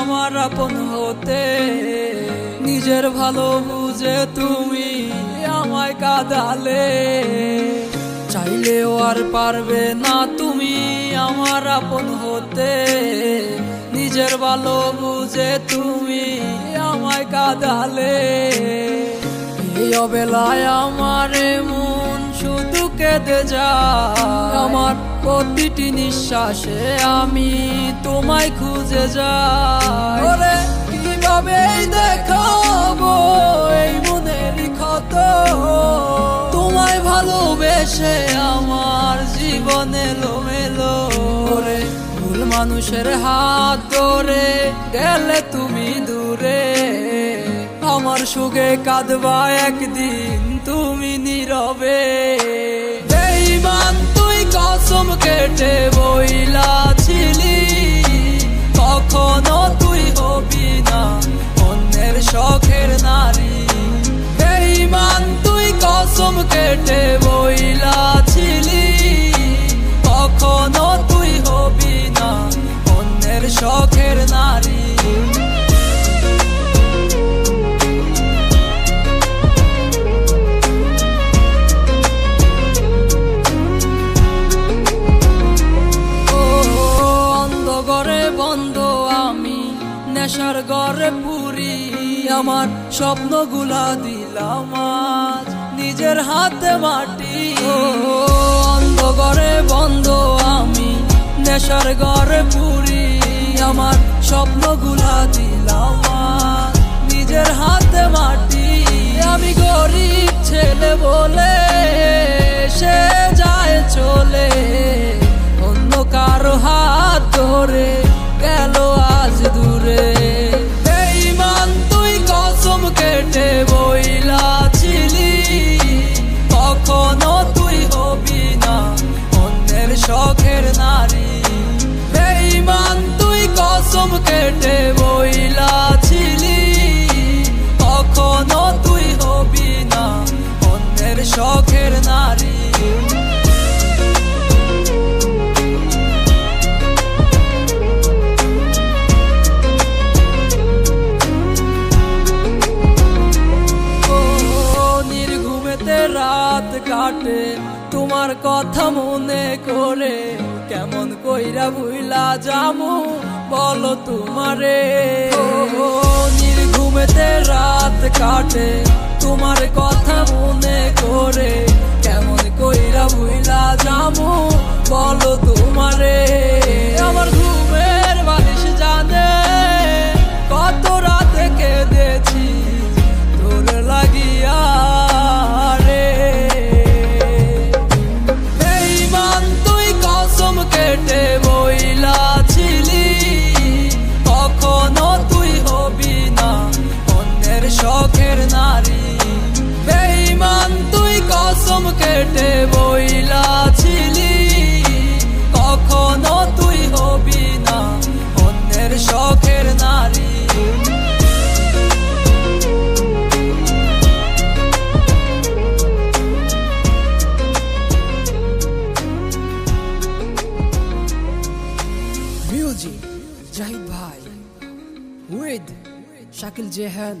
আমার আপন হতে, নিজের ভালো বুঝে তুমি আমায় কাঁদালে। চাইলেও আর পারবে না তুমি আমার আপন হতে, নিজের ভালো বুঝে তুমি আমায় কাঁদালে। এই অবেলায় আমার মন কেঁদে যায়। আমার প্রতিটি নিঃশ্বাসে আমি তোমায় খুঁজে যাই। কীভাবে দেখাবো এই মনের ক্ষত? তোমায় ভালোবেসে আমার জীবন এলো মেলো ওরে, ভুল মানুষের হাত ধরে গেলে তুমি দূরে। আমার সুখে কাঁদবা একদিন তুমি নীরবে। বেঈমান, তুই কসম কেটে বইলা ছিলি। কখনো তুই হবি না অন্যের শখের নারী। বেঈমান, তুই কসম কেটে বইলা ছিলি। কখনো তুই হবি না অন্যের শখের নেশার ঘরে পুরি আমার স্বপ্নগুলা দিলাম নিজের হাতে মাটি। ও অন্ধঘরে বন্ধ আমি। নেশার ঘরে পুরি আমার স্বপ্নগুলা দিলাম নিজের হাতে মাটি। আমি গরিব ছেলে বলে শখের নারী। রাত কাটে, তোমার কথা মনে করে। কেমন কইরা ভুইলা জামু, বলো তোমারে। নির্ঘুমেতে রাত কাটে তোমার কথা মনে করে কেমন মিউজিক জাহিদ ভাই। উইথ শাকিল জেহান।